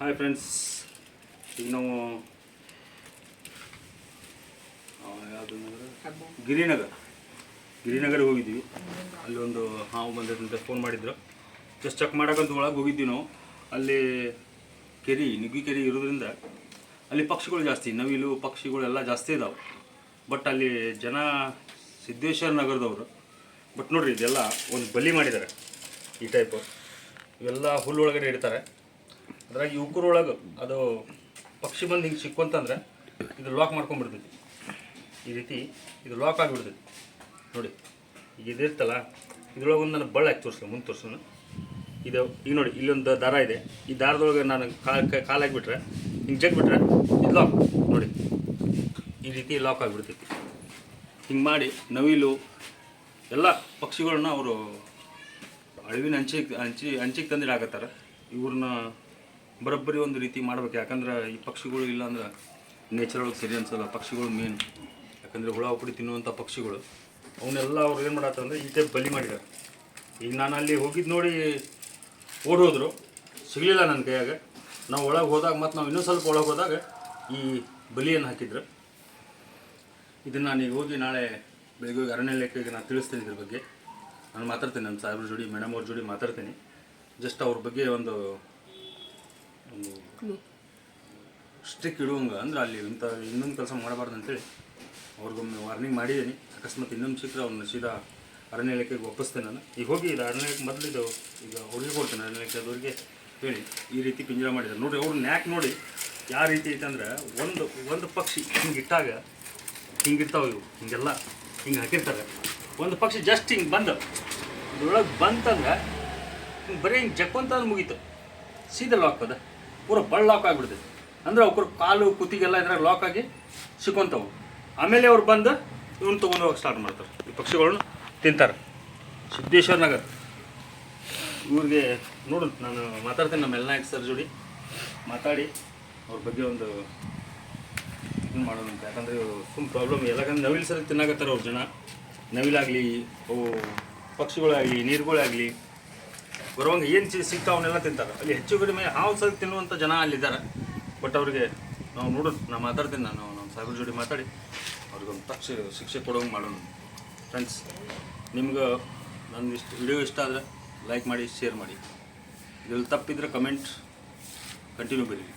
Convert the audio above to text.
Hi friends ಈಗ ನಾವು ಯಾವುದು ನಗರ? ಗಿರಿನಗರ. ಗಿರಿನಗರ ಹೋಗಿದ್ವಿ ಅಲ್ಲೊಂದು ಒಂದು ಹಾವು ಬಂದಿದ್ದಂತೆ ಫೋನ್ ಮಾಡಿದ್ರು. ಜಸ್ಟ್ ಚೆಕ್ ಮಾಡೋಕ್ಕಂತ ಒಳಗೆ ಹೋಗಿದ್ವಿ ನಾವು. ಅಲ್ಲಿ ಕೆರೆ ನುಗ್ಗಿ ಕೆರೆ ಇರೋದ್ರಿಂದ ಅಲ್ಲಿ ಪಕ್ಷಿಗಳು ಜಾಸ್ತಿ ನವಿಲು ಪಕ್ಷಿಗಳೆಲ್ಲ ಜಾಸ್ತಿ ಇದಾವೆ. ಬಟ್ ಅಲ್ಲಿ ಜನ ಸಿದ್ದೇಶ್ವರ ನಗರದವರು. ಬಟ್ ನೋಡಿರಿ ಇದೆಲ್ಲ ಒಂದು ಬಲಿ ಮಾಡಿದ್ದಾರೆ. ಈ ಟೈಪು ಇವೆಲ್ಲ ಹುಲ್ಲು ಒಳಗಡೆ ಇಡ್ತಾರೆ. ಅದ್ರಾಗ ಯುವಕರೊಳಗೆ ಅದು ಪಕ್ಷಿ ಬಂದು ಹಿಂಗೆ ಸಿಕ್ಕೊಂತಂದ್ರೆ ಇದು ಲಾಕ್ ಮಾಡ್ಕೊಂಡ್ಬಿಡ್ತೈತಿ ಈ ರೀತಿ ಇದು ಲಾಕ್ ಆಗಿಬಿಡ್ತೈತಿ. ನೋಡಿ, ಈಗ ಇದಿರ್ತಲ್ಲ ಇದ್ರೊಳಗೆ ಒಂದು ನಾನು ಬಳ್ಳ ಹಾಕಿ ತೋರಿಸ್ಲ, ಮುಂದೆ ತೋರಿಸೋಣ ಇದು, ಈಗ ನೋಡಿ, ಇಲ್ಲೊಂದು ದಾರ ಇದೆ. ಈ ದಾರದೊಳಗೆ ನಾನು ಕಾಲು ಕಾಲು ಹಾಕಿಬಿಟ್ರೆ ಹಿಂಗೆ ಜಗ್ಬಿಟ್ರೆ ಇದು ಲಾಕ್ ನೋಡಿ, ಈ ರೀತಿ ಲಾಕ್ ಆಗಿಬಿಡ್ತೈತಿ. ಹಿಂಗೆ ಮಾಡಿ ನವಿಲು, ಎಲ್ಲ ಪಕ್ಷಿಗಳನ್ನ ಅವರು ಅಳಿವಿನ ಅಂಚಿಗೆ ಹಂಚಿ ಹಂಚಿಗೆ ತಂದಿಡಾಕತ್ತಾರೆ ಇವ್ರನ್ನ ಬರೋಬ್ಬರಿ ಒಂದು ರೀತಿ ಮಾಡ್ಬೇಕು. ಯಾಕಂದ್ರೆ ಈ ಪಕ್ಷಿಗಳು ಇಲ್ಲ ಅಂದ್ರೆ ನೇಚರ್ ಒಳಗೆ ಸರಿ ಅನ್ಸಲ್ಲ ಪಕ್ಷಿಗಳು ಮೇನ್ ಯಾಕಂದರೆ ಹುಳ ಉಪಡಿ ತಿನ್ನುವಂಥ ಪಕ್ಷಿಗಳು, ಅವನ್ನೆಲ್ಲ ಅವ್ರು ಏನು ಮಾಡತ್ತಂದ್ರೆ ಈ ಟೈಪ್ ಬಲಿ ಮಾಡಿದ್ದಾರೆ. ಈಗ ನಾನು ಅಲ್ಲಿ ಹೋಗಿದ್ದು ನೋಡಿ ಓಡೋದ್ರು ಸಿಗ್ಲಿಲ್ಲ ಸಿಗಲಿಲ್ಲ ನನ್ನ ಕೈಯಾಗ. ನಾವು ಒಳಗೆ ಹೋದಾಗ ಮತ್ತು ನಾವು ಇನ್ನೂ ಸ್ವಲ್ಪ ಒಳಗೆ ಹೋದಾಗ ಈ ಬಲಿಯನ್ನು ಹಾಕಿದ್ರು. ಇದನ್ನು ನಾನು ಈಗ ಹೋಗಿ ನಾಳೆ ಬೆಳಗ್ಗೆ ಹೋಗಿ ಅರಣ್ಯ ಇಲಾಖೆಗೆ ನಾನು ತಿಳಿಸ್ತೀನಿ ಇದ್ರ ಬಗ್ಗೆ. ನಾನು ಮಾತಾಡ್ತೀನಿ ನನ್ನ ಸಾಹೇಬ್ರ ಜೋಡಿ ಮೇಡಮ್ ಅವ್ರ ಜೋಡಿ ಮಾತಾಡ್ತೀನಿ. ಜಸ್ಟ್ ಅವ್ರ ಬಗ್ಗೆ ಒಂದು ಒಂದು ಸ್ಟ್ರಿಕ್ ಇಡುವಂಗ ಅಂದ್ರೆ ಅಲ್ಲಿ ಇಂಥ ಇನ್ನೊಂದು ಕೆಲಸ ಮಾಡಬಾರ್ದು ಅಂತೇಳಿ ಅವ್ರಿಗೊಮ್ಮೆ ವಾರ್ನಿಂಗ್ ಮಾಡಿದ್ದೀನಿ. ಅಕಸ್ಮಾತ್ ಇನ್ನೊಂದು ಸಿಕ್ಕರೆ ಅವ್ರನ್ನ ಸೀದಾ ಅರಣ್ಯ ಇಲಾಖೆಗೆ ಒಪ್ಪಿಸ್ತೇನೆ ನಾನು. ಈಗ ಹೋಗಿ ಇದು ಅರಣ್ಯ ಇಲಾಖೆ ಇದು ಈಗ ಅವ್ರಿಗೆ ಕೊಡ್ತೇನೆ ಅರಣ್ಯ ಇಲಾಖೆದವ್ರಿಗೆ ಹೇಳಿ. ಈ ರೀತಿ ಪಿಂಜರ ಮಾಡಿದ್ದಾರೆ. ನೋಡಿರಿ ಅವ್ರು ನ್ಯಾಕ್ ನೋಡಿ ಯಾವ ರೀತಿ ಐತಂದ್ರೆ ಒಂದು ಒಂದು ಪಕ್ಷಿ ಹಿಂಗೆ ಇಟ್ಟಾಗ ಹಿಂಗಿರ್ತಾವೆ ಇವು, ಹಿಂಗೆಲ್ಲ ಹಿಂಗೆ ಹಾಕಿರ್ತಾರೆ. ಒಂದು ಪಕ್ಷಿ ಜಸ್ಟ್ ಹಿಂಗೆ ಬಂದು ಇದ್ರೊಳಗೆ ಬಂತಂದ್ರೆ ಹಿಂಗೆ ಬರೀ ಹಿಂಗೆ ಜಕ್ಕೊಂತ ಮುಗೀತು. ಸೀದಲ್ಲ ಲಾಕ್ ಪೂರ ಬಳ್ಳ ಲಾಕ್ ಆಗಿಬಿಡ್ತೈತೆ. ಅಂದ್ರೆ ಅವ್ರ ಕಾಲು, ಕುತ್ತಿಗೆಲ್ಲ ಇದ್ರಾಗ ಲಾಕ್ ಆಗಿ ಸಿಕ್ಕೊಂತವು. ಆಮೇಲೆ ಅವ್ರು ಬಂದು ಇವ್ನ ತೊಗೊಂಡು ಹೋಗಿ ಸ್ಟಾರ್ಟ್ ಮಾಡ್ತಾರೆ. ಈ ಪಕ್ಷಿಗಳನ್ನು ತಿಂತಾರೆ. ಸಿದ್ದೇಶ್ವರ ನಗರ್ ಇವ್ರಿಗೆ ನೋಡು ನಾನು ಮಾತಾಡ್ತೀನಿ ನಮ್ಮ ಎಲ್ಲ ಸರ್ ಜೋಡಿ. ಮಾತಾಡಿ, ಅವ್ರ ಬಗ್ಗೆ ಒಂದು ಇದನ್ನು ಮಾಡೋಣ ಅಂತ. ಯಾಕಂದರೆ ಸುಮ್ ಪ್ರಾಬ್ಲಮ್ ಯಾಕಂದ್ರೆ ನವಿಲು ಸರ್ ತಿನ್ನಾಕತ್ತಾರೆ ಅವ್ರ ಜನ. ನವಿಲಾಗಲಿ, ಅವು ಪಕ್ಷಿಗಳಾಗಲಿ, ನೀರುಗಳಾಗಲಿ ಬರುವಂಗೆ ಏನು ಚೀಸ್ ಸಿಗ್ತಾವ ತಿಂತಾರೆ. ಅಲ್ಲಿ ಹೆಚ್ಚು ಕಡಿಮೆ ಹಾವು ಸಲ ತಿನ್ನುವಂಥ ಜನ ಅಲ್ಲಿದ್ದಾರೆ. ಬಟ್ ಅವ್ರಿಗೆ ನಾವು ನೋಡೋಣ ನಾನು ಮಾತಾಡ್ತೀನಿ ನಾನು ನಮ್ಮ ಸಾಹೇಬ್ರ ಜೋಡಿ ಮಾತಾಡಿ. ಅವ್ರಿಗೊಂದು ತಕ್ಷ ಶಿಕ್ಷೆ ಕೊಡೋಂಗೆ ಮಾಡೋಣ. ಫ್ರೆಂಡ್ಸ್ ನಿಮ್ಗೆ ನನ್ನ ಇಷ್ಟು ವಿಡಿಯೋ ಇಷ್ಟ ಆದರೆ ಲೈಕ್ ಮಾಡಿ ಶೇರ್ ಮಾಡಿ. ಇದ್ರಲ್ಲಿ ತಪ್ಪಿದ್ರೆ ಕಮೆಂಟ್ ಕಂಟಿನ್ಯೂ ಬರೀರಿ